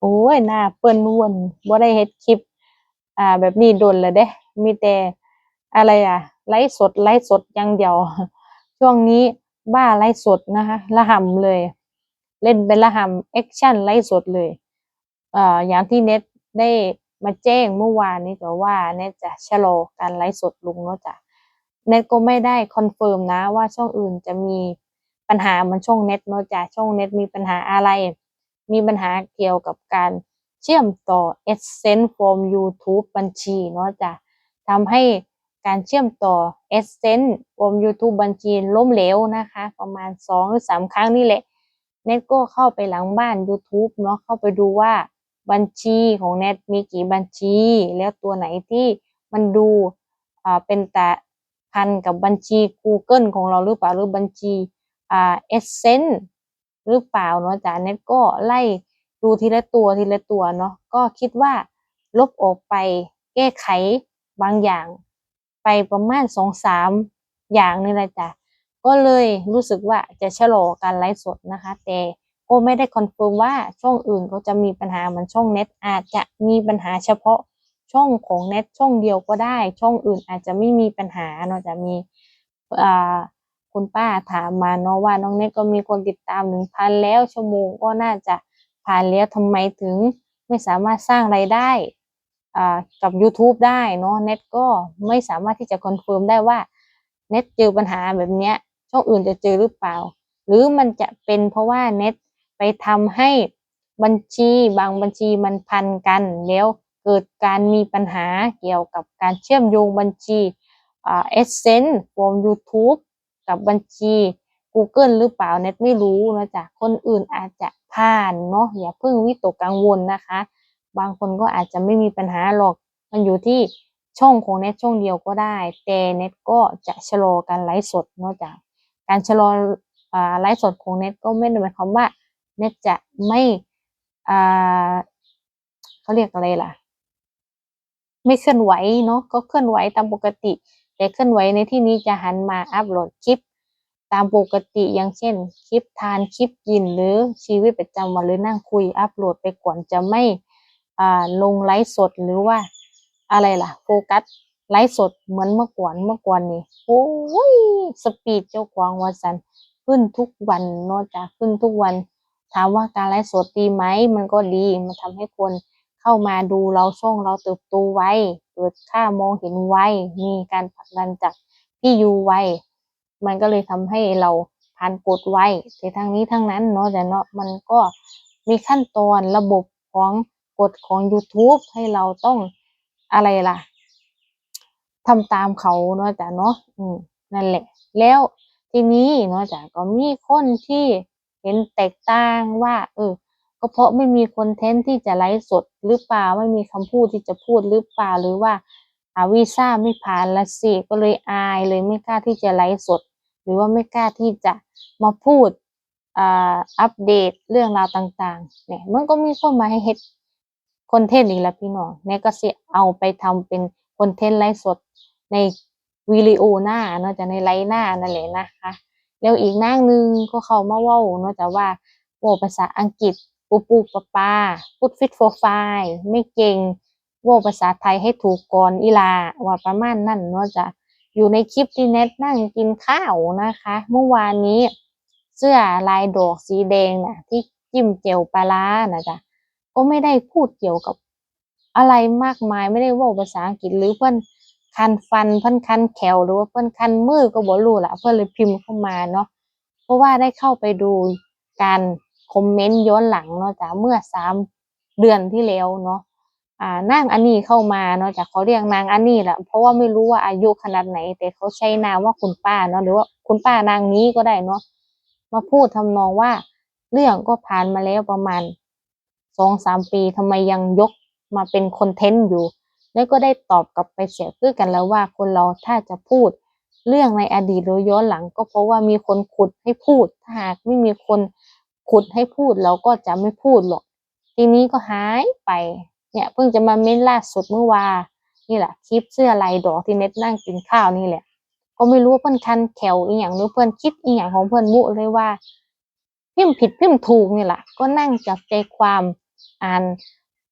โอ้ยหน้าเปิ้นวนบ่ได้เฮ็ดคลิป อ่า แบบนี้โดนแล้วเด้ มีแต่อะไรอะ ไลฟ์สดไลฟ์สดอย่างเดียว ช่วงนี้บ้าไลฟ์สดนะคะระห่ำเลย เล่นเป็นระห่ำแอคชั่นไลฟ์สดเลยเอ่ออย่างที่เน็ตได้มาแจ้งเมื่อวานนี้ก็ว่าเน็ตจะชะลอการไลฟ์สดลงเนาะจ้ะเน็ตก็ไม่ได้คอนเฟิร์มนะว่าช่องอื่นจะมีปัญหาเหมือนช่องเน็ตเนาะจ้ะช่องเน็ตมีปัญหาอะไร มีปัญหาเกี่ยวกับการเชื่อมต่อ Essence from YouTube บัญชีเนาะจ้ะทำให้การเชื่อมต่อ Essence from YouTube บัญชีล้มเหลวนะคะ ประมาณสองหรือสามครั้งนี่แหละเน็ตก็เข้าไปหลังบ้าน YouTube เนาะเข้าไปดูว่าบัญชีของเน็ตมีกี่บัญชี แล้วตัวไหนที่มันดูอ่าเป็นตาพันกับบัญชี Google ของเราหรือเปล่าหรือบัญชีอ่า Essence หรือเปล่าเนาะจ้ะเน็ตก็ไล่ดูทีละตัวทีละตัวเนาะก็คิดว่าลบออกไปแก้ไขบางอย่าง ไปประมาณสองสามอย่างนี่แหละจ้ะก็เลยรู้สึกว่าจะชะลอการไลฟ์สดนะคะ แต่ก็ไม่ได้คอนเฟิร์มว่าช่องอื่นเขาจะมีปัญหาเหมือนช่องเน็ตอาจจะมีปัญหาเฉพาะช่องของเน็ตช่องเดียวก็ได้ ช่องอื่นอาจจะไม่มีปัญหาเนาะจะมีอ่า คุณป้าถามมาเนาะว่าน้องเน็ตก็มีคนติดตามหนึ่งพันแล้วชั่วโมงก็น่าจะผ่านแล้วทำไมถึงไม่สามารถสร้างไรายได้กับ YouTube ได้เนาะเน็ตก็ไม่สามารถที่จะคอนเฟิร์มได้ว่าเน็ตเจอปัญหาแบบเนี้ยช่องอื่นจะเจอหรือเปล่า หรือมันจะเป็นเพราะว่าเน็ตไปทำให้บัญชีบางบัญชีมันพันกัน แล้วเกิดการมีปัญหาเกี่ยวกับการเชื่อมโยงบัญชีเอ่า Essence from YouTube กับบัญชี Google หรือเปล่าเน็ตไม่รู้นะจ๊ะคนอื่นอาจจะผ่านเนาะอย่าเพิ่งวิตกกังวลนะคะ บางคนก็อาจจะไม่มีปัญหาหรอก มันอยู่ที่ช่องของเน็ตช่องเดียวก็ได้ แต่เน็ตก็จะชะลอการไลฟ์สดเนาะจ้ะการชะลออ่าไลฟ์สดของเน็ตก็ไม่ได้หมายความว่าเน็ตจะไม่อ่าเขาเรียกอะไรล่ะ ไม่เคลื่อนไหวเนาะก็เคลื่อนไหวตามปกติ แต่เคลื่อนไหวในที่นี้จะหันมาอัปโหลดคลิป ตามปกติอย่างเช่น คลิปทานคลิปกินหรือชีวิตประจำวันหรือนั่งคุยอัปโหลดไปก่อนจะไม่ลงไลฟ์สดหรือว่าอะไรล่ะ โฟกัสไลฟ์สดเหมือนเมื่อก่อนเมื่อก่อนนี่โอ้ยสปีดเจ้าของวาสันขึ้นทุกวันนาะจ้ะขึ้นทุกวัน ถามว่าการไลฟ์สดดีไหมมันก็ดีมันทำให้คน เข้ามาดูเราช่องเราเติบโตไวเกิดค่ามองเห็นไวมีการผลักดันจากที่ยูไวมันก็เลยทำให้เราผ่านกฎไวแต่ทั้งนี้ทั้งนั้นเนาะแต่เนาะมันก็มีขั้นตอนระบบของกฎของ YouTube ให้เราต้องอะไรล่ะทำตามเขาเนาะจ้ะเนาะอืมนั่นแหละ แล้วทีนี้เนาะจ้ะก็มีคนที่เห็นแตกต่างว่า เออ ก็เพราะไม่มีคอนเทนต์ที่จะไลฟ์สดหรือเปล่าไม่มีคำพูดที่จะพูดหรือเปล่าหรือว่าอาวีซ่าไม่ผ่านละสิก็เลยอายเลยไม่กล้าที่จะไลฟ์สด หรือว่าไม่กล้าที่จะมาพูดอัปเดตเรื่องราวต่างๆเนี่ยมันก็มีคนมาให้เฮ็ดคอนเทนต์อีกแล้วพี่น้องเนี่ยก็สิเอาไปทำเป็นคอนเทนต์ไลฟ์สดในวิดีโอหน้าเนาะจะในไลฟ์หน้านั่นแหละนะคะ แล้วอีกนางนึงก็เข้ามาเว้าเนาะแต่ว่าโอ้ภาษาอังกฤษ ปูปูปะปาพูดฟิตโฟไฟไม่เก่งโว่าภาษาไทยให้ถูกก่อนอีลาว่าประมาณนั่นเนาะจะอยู่ในคลิปที่เน็ตนั่งกินข้าวนะคะ เมื่อวานนี้เสื้อลายดอกสีแดงน่ะ ที่จิ้มเจียวปลาร้านะจ๊ะก็ไม่ได้พูดเกี่ยวกับอะไรมากมายไม่ได้ว่าภาษาอังกฤษหรือเพื่อนคันฟันเพื่อนคันแขวหรือว่าเพื่อนคันมือก็บ่รู้ละเพื่อนเลยพิมพ์เข้ามาเนาะเพราะว่าได้เข้าไปดูการ คอมเมนต์ย้อนหลังเนาะจ้ะเมื่อสามเดือนที่แล้วเนาะอ่านางอันนี้เข้ามาเนาะจ้ะเขาเรียกนางอันนี้แหละเพราะว่าไม่รู้ว่าอายุขนาดไหน แต่เขาใช้นามว่าคุณป้าเนาะหรือว่าคุณป้านางนี้ก็ได้เนาะมาพูดทำนองว่า เรื่องก็ผ่านมาแล้วประมาณสองสามปีทำไมยังยกมาเป็นคอนเทนต์อยู่ แล้วก็ได้ตอบกลับไปเสียเพื่อกันแล้วว่าคนเราถ้าจะพูด เรื่องในอดีตหรือย้อนหลัง ก็เพราะว่ามีคนขุดให้พูดถ้าหากไม่มีคน ขุดให้พูดเราก็จะไม่พูดหรอก ทีนี้ก็หายไป เนี่ยเพิ่งจะมาเม้นล่าสุดเมื่อวานนี่แหละคลิปเสื้อลายดอกที่เน็ตนั่งกินข้าวนี่แหละ ก็ไม่รู้เพื่อนคันแขวอีหยังหรือเพื่อนคิดอีหยังของเพื่อนบุเลยว่า พิมพ์ผิดพิมพ์ถูกนี่แหละก็นั่งจับใจความอ่าน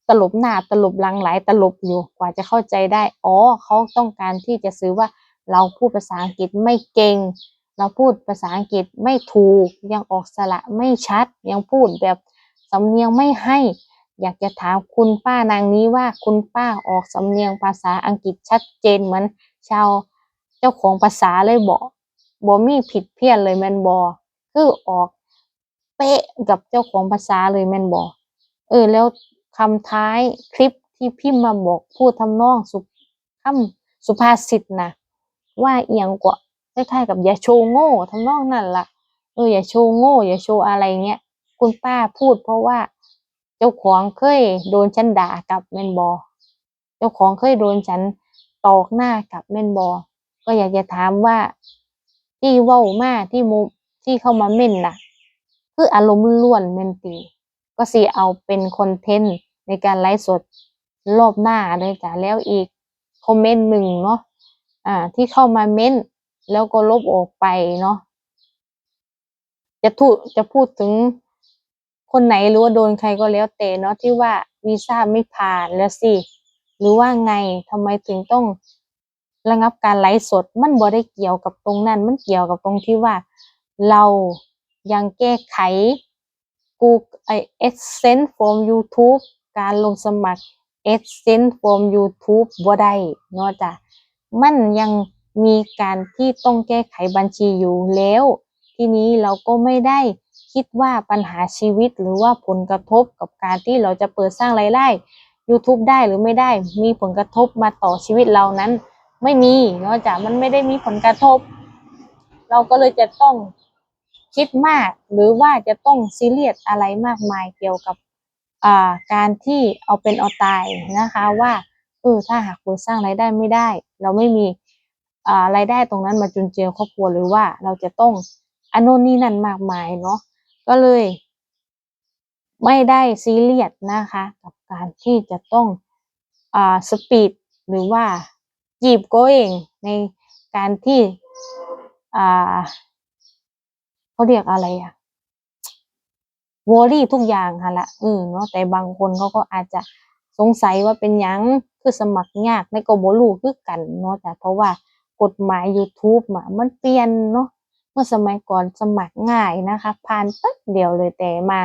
ตลบหน้าตลบหลังหลายตลบอยู่กว่าจะเข้าใจได้ อ๋อเขาต้องการที่จะซื้อว่าเราพูดภาษาอังกฤษไม่เก่ง เราพูดภาษาอังกฤษไม่ถูกยังออกสระไม่ชัด ยังพูดแบบสำเนียงไม่ให้ อยากจะถามคุณป้านางนี้ว่าคุณป้าออกสำเนียงภาษาอังกฤษชัดเจนเหมือนชาวเจ้าของภาษาเลยบอกบ่มีผิดเพี้ยนเลยแมนบอคือออกเป๊ะกับเจ้าของภาษาเลยแมนบอเออแล้วคำท้ายคลิปที่พิมพ์มาบอกพูดทำนองสุคำสุภาษิตนะว่าเอียงกว่า คล้ายๆกับอย่าโชว์โง่ทำนองนั่นล่ะเอออย่าโชว์โง่ อย่าโชว์อะไรเงี้ยคุณป้าพูดเพราะว่า เจ้าของเคยโดนฉันด่ากับแมนบอเจ้าของเคยโดนฉันตอกหน้ากับแม่นบอก็อยากจะถามว่า ที่เว้ามาที่มุที่เข้ามาเม่นน่ะ คืออารมณ์ล้วนแม่นตี ก็สิเอาเป็นคอนเทนต์ในการไลฟ์สดรอบหน้าเลยจ้ะแล้วอีกคอมเมนต์หนึ่งเนาะอ่า ที่เข้ามาเม้น แล้วก็ลบออกไปเนาะจะถูจะพูดถึงคนไหนหรือว่าโดนใครก็แล้วแต่เนาะที่ว่าวีซ่าไม่ผ่านแล้วสิหรือว่าไงทำไมถึงต้องระงับการไลฟ์สด มันบ่ได้เกี่ยวกับตรงนั้น มันเกี่ยวกับตรงที่ว่าเรายังแก้ไขกูไอ Adsense from YouTube การลงสมัคร Adsense from YouTube บ่ได้เนาะจ้ะมันยัง มีการที่ต้องแก้ไขบัญชีอยู่แล้ว ทีนี้เราก็ไม่ได้คิดว่าปัญหาชีวิตหรือว่าผลกระทบกับการที่เราจะเปิดสร้างรายได้ YouTube ได้หรือไม่ได้มีผลกระทบมาต่อชีวิตเรานั้น ไม่มีเนาะจ้ะมันไม่ได้มีผลกระทบ เราก็เลยจะต้องคิดมากหรือว่าจะต้องซีเรียสอะไรมากมายเกี่ยวกับาการที่เอาเป็นเอาตายนะคะว่าเออถ้าหากเราสร้างรายได้ไม่ได้ เราไม่มี รายได้ตรงนั้นมาจุนเจือครอบครัวหรือว่าเราจะต้องอันนนี่นั่นมากมายเนาะก็เลย ไม่ได้ซีเรียสนะคะ กับการที่จะต้องอ่าสปีดหรือว่าจีบก็เองในการที่อ่าเขาเรียกอะไรอะวอรี่ทุกอย่างค่ะละอืมเนาะแต่บางคนเขาก็อาจจะสงสัยว่าเป็นยังคือสมัครยากในกบ่รู้คือกันเนาะแต่เพราะว่า กฎหมาย YouTube อะมันเปลี่ยนเนาะเมื่อสมัยก่อนสมัครง่ายนะคะ ผ่านปึ๊บเดียวเลยแต่มา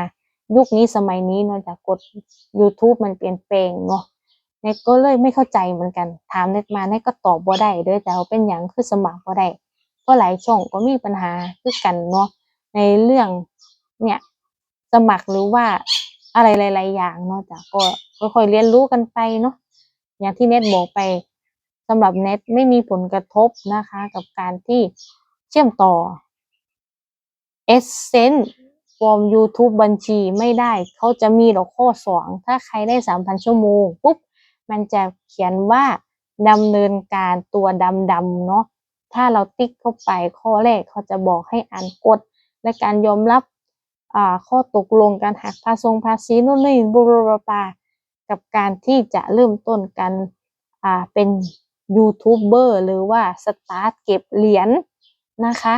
ยุคนี้สมัยนี้เนาะจากกฎ YouTube มันเปลี่ยนแปลงเนาะเน็ตก็เลยไม่เข้าใจเหมือนกัน ถามเน็ตมาเน็ตก็ตอบบ่ได้ด้อแต่เป็นหยังคือสมัครบ่ได้เพราะหลายช่องก็มีปัญหาคือกันเนาะในเรื่องเนี่ยสมัครหรือว่าอะไรหลาย ๆ อย่างเนาะจ้ะก็ค่อยๆเรียนรู้กันไปเนาะอย่างที่เน็ตบอกไป สำหรับเน็ตไม่มีผลกระทบนะคะ กับการที่เชื่อมต่อ Essence from YouTube บัญชีไม่ได้ เขาจะมีดอกข้อสองถ้าใครได้สามพันชั่วโมงปุ๊บ มันจะเขียนว่าดำเนินการตัวดำๆเนาะถ้าเราติ๊กเข้าไปข้อแรกเขาจะบอกให้อ่านกฎ และการยอมรับข้อตกลงการหักภาษงภาษีนู่นนี่บุรปากับการที่จะเริ่มต้นกันเป็น ยูทูบเบอร์หรือว่าสตาร์ทเก็บเหรียญนะคะ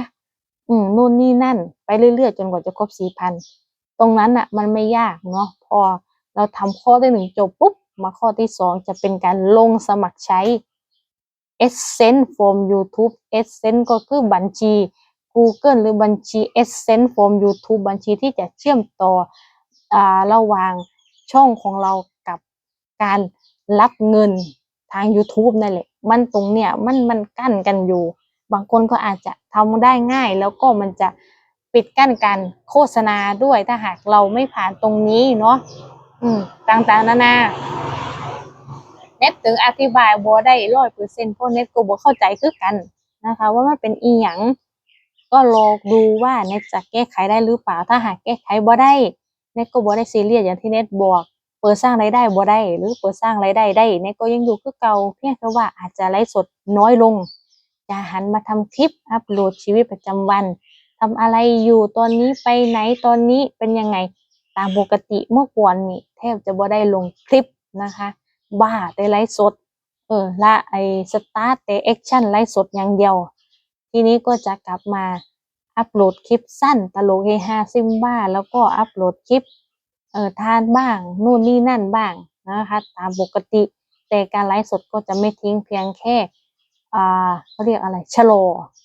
อืมนู่นนี่นั่น ไปเรื่อยๆ จนกว่าจะครบสี่พันตรงนั้นอะ มันไม่ยากเนาะพอเราทำข้อที่หนึ่งจบปุ๊บ มาข้อที่สองจะเป็นการลงสมัครใช้ Essence from YouTube Essence ก็คือบัญชี Google หรือบัญชี Essence from YouTube บัญชีที่จะเชื่อมต่ออระหว่างช่องของเรากับการรับเงินทาง YouTube นั่นแหละ มันตรงเนี้ยมันมันกั้นกันอยู่ บางคนก็อาจจะทำได้ง่าย แล้วก็มันจะปิดกั้นการโฆษณาด้วยถ้าหากเราไม่ผ่านตรงนี้เนาะอืมต่างๆนานาเน็ตถึงอธิบายบ่ได้ร้อยเปอร์เซ็นต์เพราะเน็ตก็บ่เข้าใจคือกันนะคะ ว่ามันเป็นอีหยังก็ลองดูว่าเน็ตจะแก้ไขได้หรือเปล่า ถ้าหากแก้ไขบ่ได้เน็ตก็บ่ได้ซีเรียสอย่างที่เน็ตบอก ปิดสร้างรายได้บ่ได้ หรือเปิดสร้างรายได้ได้เน็ตก็ยังอยู่คือเก่าเพียงแค่ว่าอาจจะไลฟ์สดน้อยลงจะหันมาทำคลิปอัปโหลดชีวิตประจำวันทำอะไรอยู่ตอนนี้ไปไหนตอนนี้เป็นยังไงตามปกติเมื่อก่อนนี่แทบจะบ่ได้ลงคลิปนะคะ บ้าแต่ไลฟ์สด เออละไอสตาร์ทแต่แอคชั่นไลฟ์สดอย่างเดียว ทีนี้ก็จะกลับมาอัปโหลดคลิปสั้นตลกเฮฮาซิมบ้า แล้วก็อัปโหลดคลิป เออทานบ้าง นู่นนี่นั่นบ้างนะคะตามปกติ แต่การไลฟ์สดก็จะไม่ทิ้งเพียงแค่อ่าเขาเรียกอะไรชะลอ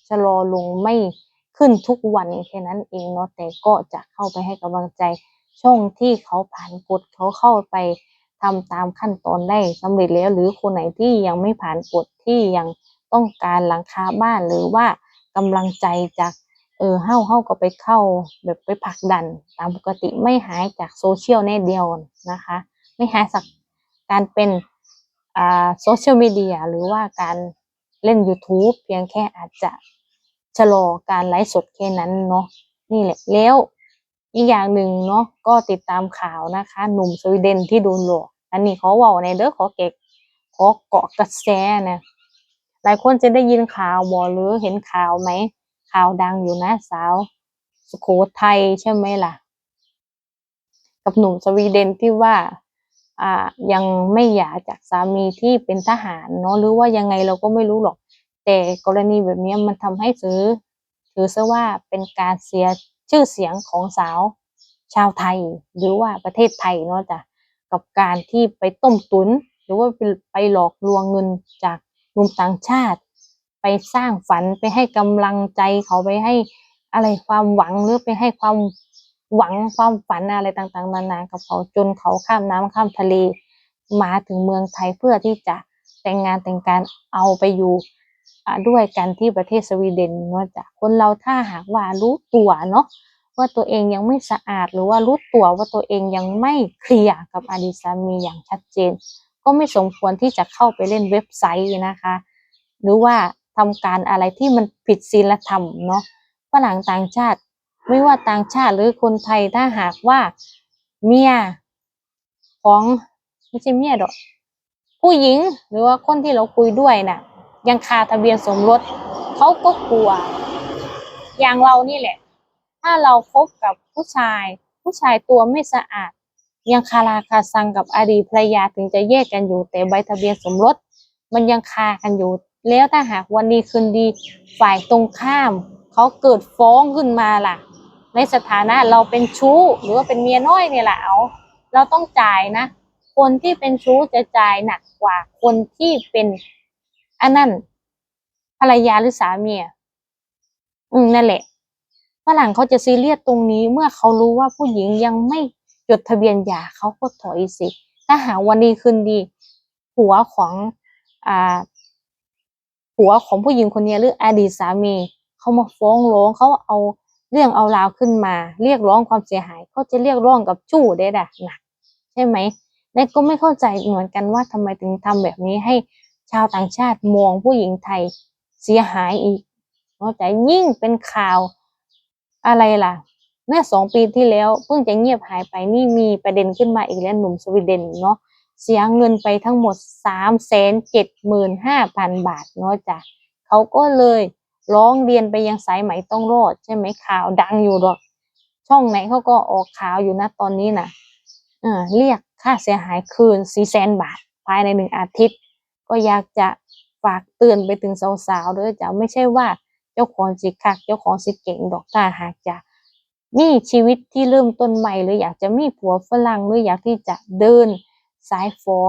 ชะลอลงไม่ขึ้นทุกวันแค่นั้นเองเนาะแต่ก็จะเข้าไปให้กำลังใจช่องที่เขาผ่านกฎเขาเข้าไปทำตามขั้นตอนได้สำเร็จแล้ว หรือคนไหนที่ยังไม่ผ่านกฎที่ยังต้องการหลังคาบ้านหรือว่ากำลังใจจาก เออเฮ้าเฮ้าก็ไปเข้าแบบไปผลักดัน ตามปกติไม่หายจากโซเชียลแน่เดียวนะคะ ไม่หายจากการเป็นอ่าโซเชียลมีเดียหรือว่าการเล่น YouTube เพียงแค่อาจจะชะลอการไลฟ์สดแค่นั้นเนาะนี่แหละแล้วอีกอย่างหนึ่งเนาะก็ติดตามข่าวนะคะ หนุ่มสวีเดนที่โดนหลอก อันนี้ขอว่าในเด้อขอเก็กขอเกาะกระแสนะหลายคนจะได้ยินข่าวบ่หรือเห็นข่าวไหม ข่าวดังอยู่นะสาว สุโขทัยใช่ไหมล่ะ กับหนุ่มสวีเดนที่ว่าอ่ายังไม่หย่าจากสามีที่เป็นทหารเนาะหรือว่ายังไงเราก็ไม่รู้หรอก แต่กรณีแบบนี้มันทำให้ซื้อถือซะว่าเป็นการเสียชื่อเสียงของสาวชาวไทย หรือว่าประเทศไทยเนาะจ้ะกับการที่ไปต้มตุน หรือว่าไปหลอกลวงเงินจากหนุ่มต่างชาติ ไปสร้างฝันไปให้กำลังใจเขาไปให้อะไรความหวังหรือไปให้ความหวังความฝันอะไรต่างๆ นานากับเขาจนเขาข้ามน้ำข้ามทะเลมาถึงเมืองไทยเพื่อที่จะแต่งงานแต่งการเอาไปอยู่ด้วยกันที่ประเทศสวีเดนเนาะจ้ะคนเราถ้าหากว่ารู้ตัวเนาะว่าตัวเองยังไม่สะอาดหรือว่ารู้ตัวว่าตัวเองยังไม่เคลียร์กับอดีตสามีอย่างชัดเจน ก็ไม่สมควรที่จะเข้าไปเล่นเว็บไซต์นะคะ หรือว่า ทำการอะไรที่มันผิดศีลธรรมเนาะฝรั่งต่างชาติ ไม่ว่าต่างชาติหรือคนไทยถ้าหากว่าเมียของไม่ใช่เมียดอกผู้หญิงหรือว่าคนที่เราคุยด้วยน่ะ ยังคาทะเบียนสมรสเขาก็กลัว อย่างเรานี่แหละ ถ้าเราคบกับผู้ชาย ผู้ชายตัวไม่สะอาด ยังคาราคาซังกับอดีตภรรยาถึงจะแยกกันอยู่ แต่ใบทะเบียนสมรส มันยังคากันอยู่ แล้วถ้าหากวันดีคืนดีฝ่ายตรงข้าม เขาเกิดฟ้องขึ้นมาล่ะ ในสถานะเราเป็นชู้หรือว่าเป็นเมียน้อยเนี่ยแหละเอาเราต้องจ่ายนะ คนที่เป็นชู้จะจ่ายหนักกว่าคนที่เป็นอันนั้นภรรยาหรือสามีอะอืมนั่นแหละฝรั่งเขาจะซีเรียสตรงนี้เมื่อเขารู้ว่าผู้หญิงยังไม่จดทะเบียนหย่าเขาก็ถอยสิ ถ้าหาวันดีคืนดีผัวของอ่า ผัวของผู้หญิงคนนี้หรืออดีตสามีเขามาฟ้องร้องเขาเอาเรื่องเอาราวขึ้นมา เรียกร้องความเสียหายเขาจะเรียกร้องกับชู้ได้ด่ะหนักใช่ไหมและก็ไม่เข้าใจเหมือนกันว่าทำไมถึงทำแบบนี้ให้ชาวต่างชาติมองผู้หญิงไทยเสียหายอีกนอกจากยิ่งเป็นข่าวอะไรล่ะเมื่อสองปีที่แล้วเพิ่งจะเงียบหายไปนี่มีประเด็นขึ้นมาอีกแล้วหนุ่มสวีเดนเนาะ เสียเงินไปทั้งหมดสามแสนเจ็ดหมื่นห้าพันบาทเนาะจ้ะเขาก็เลยร้องเรียนไปยังสายไหมต้องรอด ใช่ไหมข่าวดังอยู่ดอก ช่องไหนเขาก็ออกข่าวอยู่นะตอนนี้น่ะเออเรียกค่าเสียหายคืนสี่แสนบาท ภายในหนึ่งอาทิตย์ ก็อยากจะฝากเตือนไปถึงสาวๆด้วยจ้ะไม่ใช่ว่าเจ้าของสิคักเจ้าของสิเก่งดอกถ้าหากจะมีชีวิตที่เริ่มต้นใหม่หรืออยากจะมีผัวฝรั่งหรืออยากที่จะเดิน สายฝอ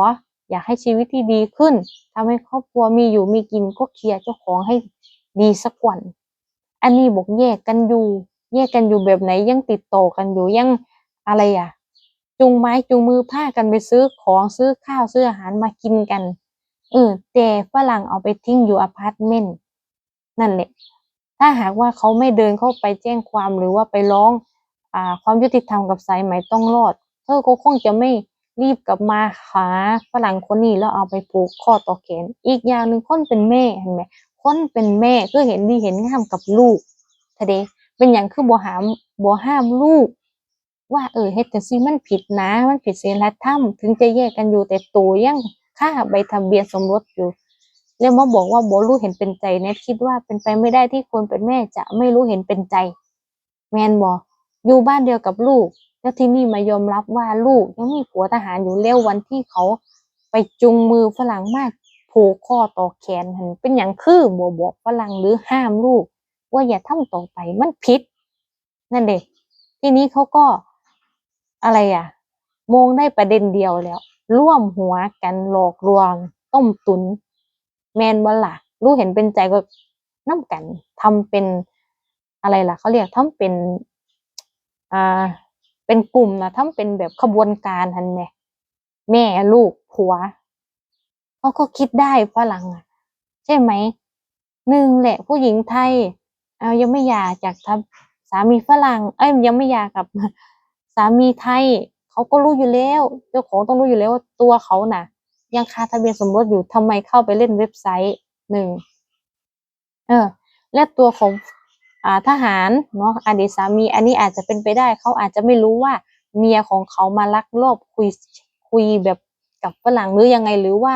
อยากให้ชีวิตที่ดีขึ้นทำให้ครอบครัวมีอยู่มีกินก็เคลียร์เจ้าของให้ดีสักวันอันนี้บอกแยกกันอยู่ แยกกันอยู่แบบไหนยังติดต่อกันอยู่ยังอะไรอะจูงไม้จูงมือพากันไปซื้อของซื้อข้าวซื้ออาหารมากินกันเออแต่ฝรั่งเอาไปทิ้งอยู่อพาร์ตเมนต์นั่นแหละ ถ้าหากว่าเขาไม่เดินเข้าไปแจ้งความหรือว่าไปร้อง อ่า ความยุติธรรมกับสายไหมต้องรอด เธอก็คงจะไม่ รีบกลับมาหาฝรั่งคนนี้แล้วเอาไปผูกข้อต่อแขน อีกอย่างหนึ่งคนเป็นแม่เห็นไหมคนเป็นแม่ก็เห็นดีเห็นงามกับลูกทะเดเป็นอย่างคือบ่หามบ่ห้ามลูก ว่าเออเฮ็ดจังซี่มันผิดนะ มันผิดศีลธรรมถึงจะแยกกันอยู่แต่ตัวยังค่าใบทะเบียนสมรสอยู่แล้วมาบอกว่าบ่รู้เห็นเป็นใจเน็ตคิดว่าเป็นไปไม่ได้ที่คนเป็นแม่จะไม่รู้เห็นเป็นใจ แมนบ่อยู่บ้านเดียวกับลูก แล้วที่นี่มายอมรับว่าลูกยังมีผัวทหารอยู่แล้ววันที่เขาไปจุงมือฝรั่งมากผูกข้อต่อแขนหันเป็นอย่างคือบ่บอกฝรั่งหรือห้ามลูก ว่าอย่าทำต่อไปมันผิด นั่นเด็กทีนี้เขาก็อะไรอะมองได้ประเด็นเดียวแล้ว ร่วมหัวกันหลอกลวง ต้มตุน แมนบ่ล่ะรู้เห็นเป็นใจก็น้ำกันทำเป็นอะไรล่ะเขาเรียกทำเป็นอ่า เป็นกลุ่มนะทำเป็นแบบขบวนการทันแม่แม่ลูกผัวเขาก็คิดได้ฝรั่งอะใช่ไหมหนึ่งแหละ ผู้หญิงไทย เอายังไม่หย่าจากทำสามีฝรั่ง เอ้ยยังไม่หย่ากับ สามีไทยเขาก็รู้อยู่แล้วเจ้าของต้องรู้อยู่แล้วว่าตัวเขาน่ะ ยังคาทะเบียนสมรสอยู่ทำไมเข้าไปเล่นเว็บไซต์หนึ่งเออ และตัวของ ทหารเนาะอดีตสามีอันนี้อาจจะเป็นไปได้เขาอาจจะไม่รู้ว่าเมียของเขามาลักลอบคุยคุยแบบกับฝรั่งหรือยังไงหรือว่า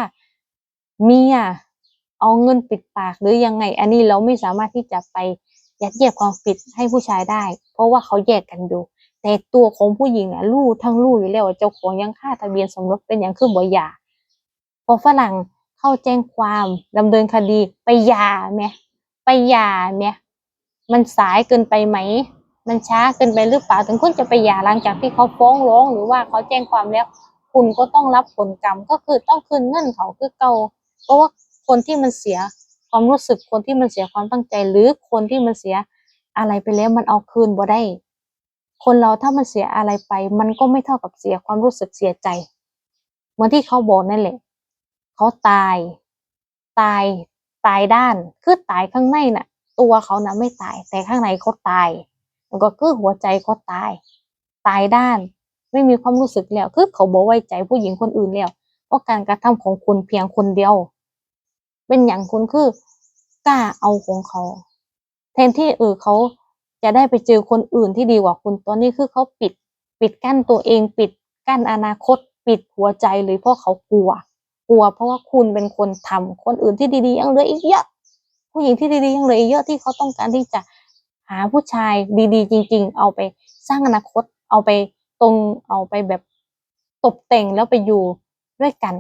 เมียเอาเงินปิดปากหรือยังไง อันนี้เราไม่สามารถที่จะไปยัดเยียดความผิดให้ผู้ชายได้ เพราะว่าเขาแยกกันอยู่ แต่ตัวของผู้หญิงอะรู้ทั้งรู้อยู่แล้วเจ้าของยังค่าทะเบียนสมรสเป็นอย่างคือบ่หย่าพอฝรั่งเข้าแจ้งความดำเนินคดีไปหย่าไหมไปหย่าไหม มันสายเกินไปไหม มันช้าเกินไปหรือเปล่าถึงคุณจะไปหย่าหลังจากที่เขาฟ้องร้องหรือว่าเขาแจ้งความแล้ว คุณก็ต้องรับผลกรรมก็คือต้องคืนเงินเขาคือเก่าเพราะว่าคนที่มันเสียความรู้สึกคนที่มันเสียความตั้งใจ หรือคนที่มันเสียอะไรไปแล้วมันเอาคืนบ่ได้ คนเราถ้ามันเสียอะไรไป มันก็ไม่เท่ากับเสียความรู้สึกเสียใจเหมือนที่เขาบอกนั่นแหละเขาตาย ตาย ตายด้าน คือตายข้างในน่ะ ตัวเขาน่ะไม่ตาย แต่ข้างในเขาตายมันก็คือหัวใจเขาตาย ตายด้าน ไม่มีความรู้สึกแล้วคือเขาบอกไว้ใจผู้หญิงคนอื่นแล้วเพราะการกระทำของคุณเพียงคนเดียว เป็นอย่างคุณคือกล้าเอาของเขา แทนที่เออเขาจะได้ไปเจอคนอื่นที่ดีกว่าคุณตอนนี้คือเขาปิด ปิดกั้นตัวเองปิดกั้นอนาคต ปิดหัวใจเลยเพราะเขากลัว กลัวเพราะว่าคุณเป็นคนทำคนอื่นที่ดีๆยังเหลืออีกเยอะ ผู้หญิงที่ดีๆยังเหลือเยอะที่เขาต้องการที่จะหาผู้ชายดีๆ จริง ๆ เอาไปสร้างอนาคต เอาไปตรงเอาไปแบบตกแต่งแล้วไปอยู่ด้วยกัน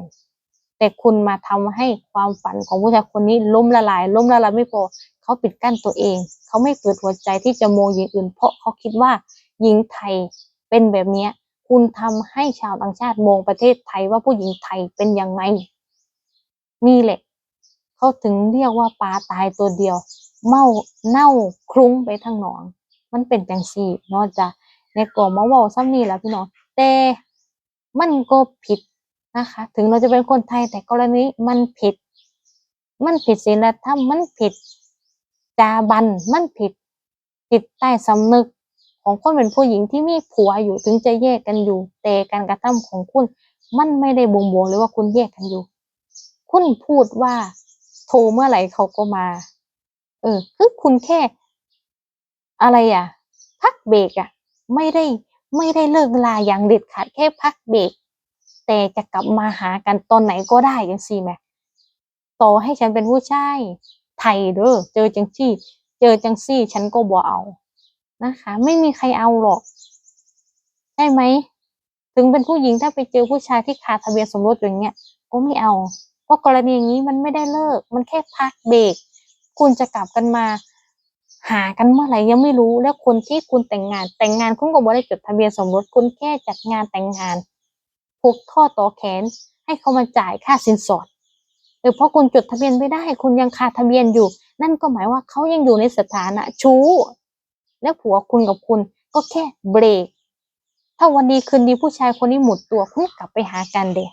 แต่คุณมาทำให้ความฝันของผู้ชายคนนี้ล้มละลาย ล้มละลายไม่พอเขาปิดกั้นตัวเอง เขาไม่เปิดหัวใจที่จะมองหญิงอื่น เพราะเขาคิดว่าหญิงไทยเป็นแบบเนี้ยคุณทำให้ชาวต่างชาติมองประเทศไทยว่าผู้หญิงไทยเป็นยังไงนี่แหละ เขาถึงเรียกว่าปลาตายตัวเดียว เมาเน่าคลุ้งไปทั้งหนอง มันเป็นจังซี่เนาะจ้ะในกล่องมาเว้าซ้ำนี่แหละพี่น้องแต่มันก็ผิดนะคะ ถึงเราจะเป็นคนไทยแต่กรณีมันผิด มันผิดศีลธรรมมันผิดจาบันมันผิดจิตใต้สำนึกของคนเป็นผู้หญิงที่มีผัวอยู่ถึงจะแยกกันอยู่ แต่การกระทำของคุณ มันไม่ได้บ่งบอกเลยว่าคุณแยกกันอยู่ คุณพูดว่า โทรเมื่อไหร่เขาก็มา เออ คือคุณแค่ อะไรอะพักเบรกอะไม่ได้ไม่ได้เลิกลาอย่างเด็ดขาดแค่พักเบรกแต่จะกลับมาหากันตอนไหนก็ได้จั่งซีแมต่อให้ฉันเป็นผู้ชายไทยเด้อเจอจังซี้เจอจังซี้ฉันก็บ่เอานะคะ ไม่มีใครเอาหรอกใช่ไหม ถึงเป็นผู้หญิงถ้าไปเจอผู้ชายที่คาทะเบียนสมรสอย่างเงี้ยก็ไม่เอา เพราะกรณีอย่างงี้มันไม่ได้เลิก มันแค่พักเบรกคุณจะกลับกันมา หากันเมื่อไหร่ยังไม่รู้ แล้วคนที่คุณแต่งงาน แต่งงานคุณก็บ่ได้จดทะเบียนสมรสคุณแค่จัดงานแต่งงานผูกข้อต่อแขน ให้เขามาจ่ายค่าสินสอดเออเพราะคุณจดทะเบียนไม่ได้ คุณยังคาทะเบียนอยู่ นั่นก็หมายว่าเขายังอยู่ในสถานะชู้ แล้วผัวคุณกับคุณก็แค่เบรกถ้าวันดีคืนดีผู้ชายคนนี้หมดตัวคุณกลับไปหากันเดะ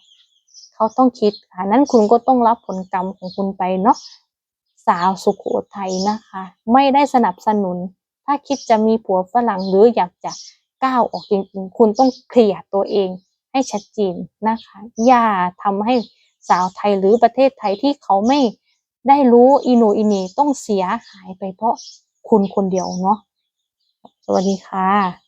เขาต้องคิดค่ะ นั้นคุณก็ต้องรับผลกรรมของคุณไปเนาะสาวสุขโขทัยนะคะ ไม่ได้สนับสนุน ถ้าคิดจะมีผัวฝรั่งหรืออยากจะก้าวออกจริงๆ คุณต้องเคลียร์ตัวเองให้ชัดเจนนะคะ อย่าทำให้สาวไทยหรือประเทศไทยที่เขาไม่ได้รู้อีโหน่อีเหน่ต้องเสียหายไปเพราะคุณคนเดียวเนาะสวัสดีค่ะ